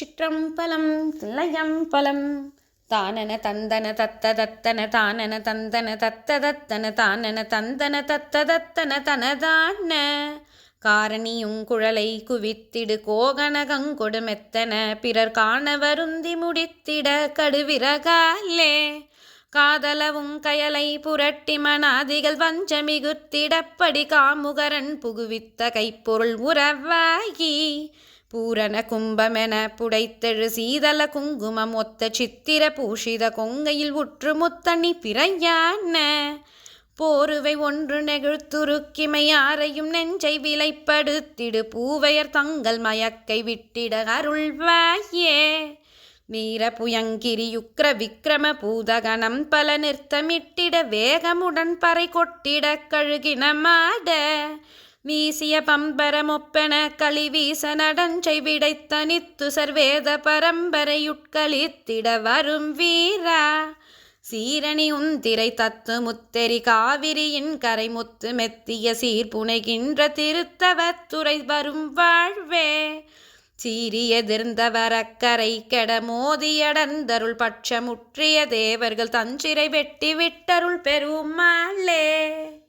திருச்சிற்றம்பலம் தில்லையம்பலம். தானன தந்தன தத்த தத்தன தானன தந்தன தத்த தத்தன தானன தந்தன தத்த தத்தன தனதான. காரணியும் குழலை குவித்திடு கோகனகங்கொடு மெத்தன பிறர் காண வருந்தி முடித்திட கடுவிறகாலே. காதலவும் கயலை புரட்டி மனாதிகள் வஞ்சமிகுத்திடப்படி காமுகரன் புகுவித்த கைப்பொருள் உறவாகி. பூரண கும்பமென புடைத்தெழு சீதல குங்குமம் ஒத்த சித்திர பூஷித கொங்கையில் உற்று முத்தணி பிறையான போருவை ஒன்று நெகிழ்த்துருக்கிமை யாரையும் நெஞ்சை விலைப்படுத்திடு பூவையர் தங்கள் மயக்கை விட்டிட அருள்வாயே. வீர புயங்கிரி யுக்ர விக்ரம பூதகணம் பல நிறுத்தமிட்டிட வேகமுடன் பறை கொட்டிட கழுகின மாட. வீசிய பம்பரமொப்பென களிவீச நடஞ்சை விடைத்தனித்து சர்வேத பரம்பரையுட்களித்திட வரும் வீரா. சீரணி உந்திரை தத்து முத்தெரி காவிரியின் கரை முத்து மெத்திய சீர்புனைகின்ற திருத்தவத்துறை வரும் வாழ்வே. சீரியெதிர்ந்தவரக்கரை கெட மோதியடந்தருள் பட்சமுற்றிய தேவர்கள் தஞ்சிரை வெட்டி விட்டருள் பெருமாளே